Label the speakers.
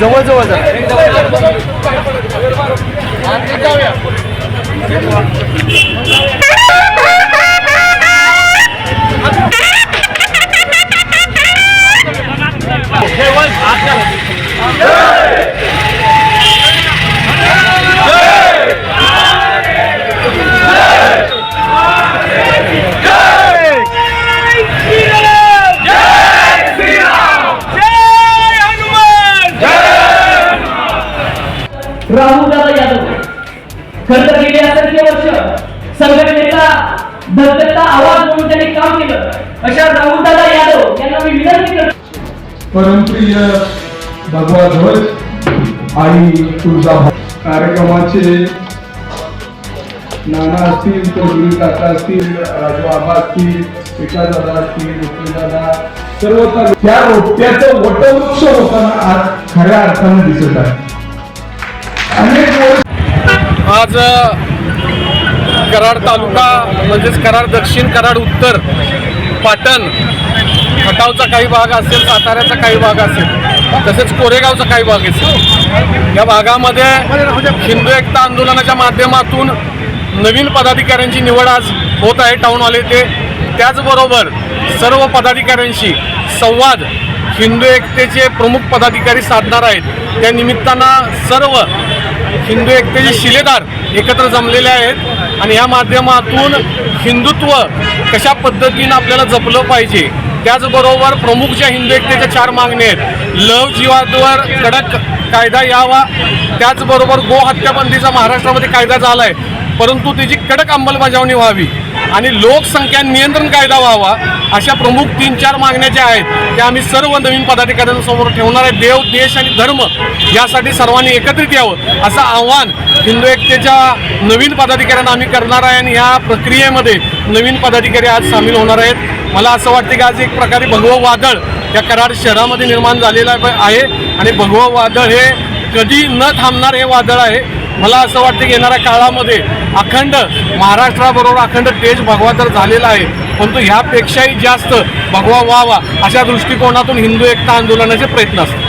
Speaker 1: जवळ जवळ जा
Speaker 2: राहुलदादा यादव. खर तर गेली असंख्य वर्ष. संघटनेचा धगधगता आवाज म्हणून त्यांनी काम केलं. अशा राहुलदादा यादव यांना मी विनंती करतो.
Speaker 3: परमप्रिय भगवा ध्वज आणि तुळजा कार्यक्रमाचे नाना असतील तर गुरु काका असतील राजू आबा असतील विकास दादा असतील रुक्मी दादा सर्व त्या रोप्याचं वटवृक्ष होताना आज खऱ्या अर्थानं दिसत आहे.
Speaker 1: आज कराड तालुका म्हणजेच कराड दक्षिण कराड उत्तर पाटण खटावचा काही भाग असेल साताऱ्याचा काही भाग असेल तसेच कोरेगावचा काही भाग असेल या भागामध्ये हिंदू एकता आंदोलनाच्या माध्यमातून नवीन पदाधिकाऱ्यांची निवड आज होत आहे टाऊन हॉल येथे. त्याचबरोबर सर्व पदाधिकाऱ्यांशी संवाद हिंदू एकतेचे प्रमुख पदाधिकारी साधणार आहेत. त्या निमित्तानं सर्व हिंदू एकतेचे शिलेदार एकत्र जमलेले आहेत आणि या माध्यमातून हिंदुत्व कशा पद्धतीनं आपल्याला जपलं पाहिजे त्याचबरोबर प्रमुख ज्या हिंदू एकतेच्या चार मागण्या आहेत लव जीवादवर कडक कायदा यावा त्याचबरोबर गो हत्याबंदीचा महाराष्ट्रामध्ये कायदा झाला आहे परंतु त्याची कडक अंमलबजावणी व्हावी आणि लोकसंख्या नियंत्रण कायदा व्हावा अशा प्रमुख तीन चार मागण्या ज्या आहेत त्या आम्ही सर्व नवीन पदाधिकाऱ्यांसमोर ठेवणार आहे. देव देश आणि धर्म यासाठी सर्वांनी एकत्रित यावं असं आव्हान हिंदू एकतेच्या नवीन पदाधिकाऱ्यांना आम्ही करणार आहे आणि ह्या प्रक्रियेमध्ये नवीन पदाधिकारी आज सामील होणार आहेत. मला असं वाटतं की आज एक प्रकारे भगवं वादळ या कराड शहरामध्ये निर्माण झालेलं आहे. आणि भगवं वादळ हे कधी न थांबणार हे वादळ आहे. मला असं वाटतं की येणाऱ्या काळामध्ये अखंड महाराष्ट्राबरोबर अखंड तेज भगवा तर झालेला आहे. परंतु ह्यापेक्षाही जास्त भगवा व्हावा अशा दृष्टिकोनातून हिंदू एकता आंदोलनाचे प्रयत्न असतात.